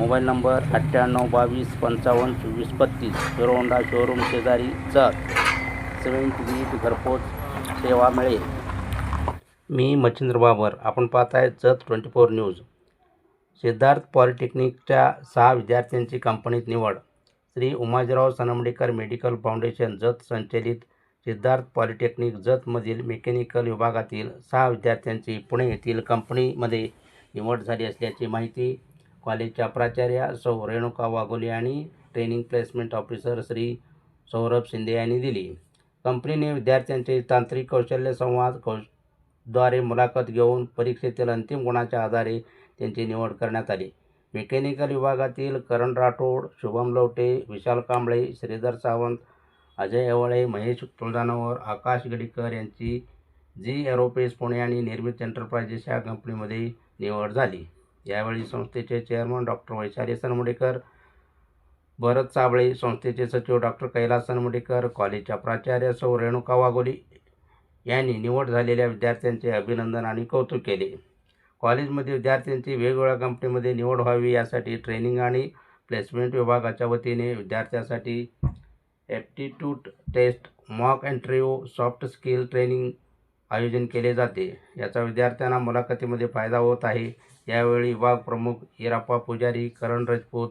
Mobile number अठ्ठ्याण्णव बावीस पंचावन्न चोवीस बत्तीस. हिरो होंडा शोरूम शेजारी जत सिमेंट वीट घरपोच सेवा मिळेल. मी मच्छिंद्र बाबर आपण पाहत आहे Jat twenty four news. Siddharth पॉलिटेक्निकच्या सहा विद्यार्थ्यांची कंपनीत निवड. श्री उमाजीराव सनमडेकर मेडिकल फाउंडेशन जत संचलित सिद्धार्थ पॉलिटेक्निक जतमधील मेकॅनिकल विभागातील सहा विद्यार्थ्यांची पुणे येथील कंपनीमध्ये निवड झाली असल्याची माहिती कॉलेजच्या प्राचार्या सौ रेणुका वाघोली आणि training placement officer Shri Saurabh Shinde यांनी दिली. कंपनीने विद्यार्थ्यांचे तांत्रिक कौशल्य संवाद कौ द्वारे मुलाखत घेऊन परीक्षेतील अंतिम गुणाच्या आधारे त्यांची निवड करण्यात आली. मेकॅनिकल विभागातील करण राठोड शुभम लवटे विशाल कांबळे श्रीधर सावंत अजय एवळे महेश तुळजानवर आकाश गडीकर यांची जी एरोपेस पुणे आणि निर्मित एंटरप्राइजेस या कंपनीमध्ये निवड झाली. यावेळी संस्थेचे चेअरमन डॉक्टर वैशाली सनमुडेकर भरत साबळे संस्थेचे सचिव डॉक्टर कैलास सनमुडेकर कॉलेजच्या प्राचार्य सौ रेणुका वाघोली यांनी निवड झालेल्या विद्यार्थ्यांचे अभिनंदन आणि कौतुक केले. कॉलेजमध्ये विद्यार्थ्यांची वेगवेगळ्या कंपनीमध्ये निवड व्हावी यासाठी ट्रेनिंग आणि प्लेसमेंट विभागाच्या वतीने विद्यार्थ्यांसाठी aptitude test mock interview soft skill training आयोजन केले जाते. याचा विद्यार्थ्यांना मुलाखतीमध्ये फायदा होत आहे. यावेळी विभाग प्रमुख Irappa Pujari Karan Rajput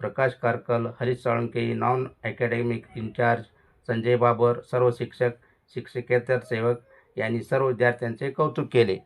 Prakash Karkal Harish Salunke non academic incharge Sanjay Babar सर्व शिक्षक शिक्षकेतर सेवक यांनी सर्व विद्यार्थ्यांचे कौतुक केले.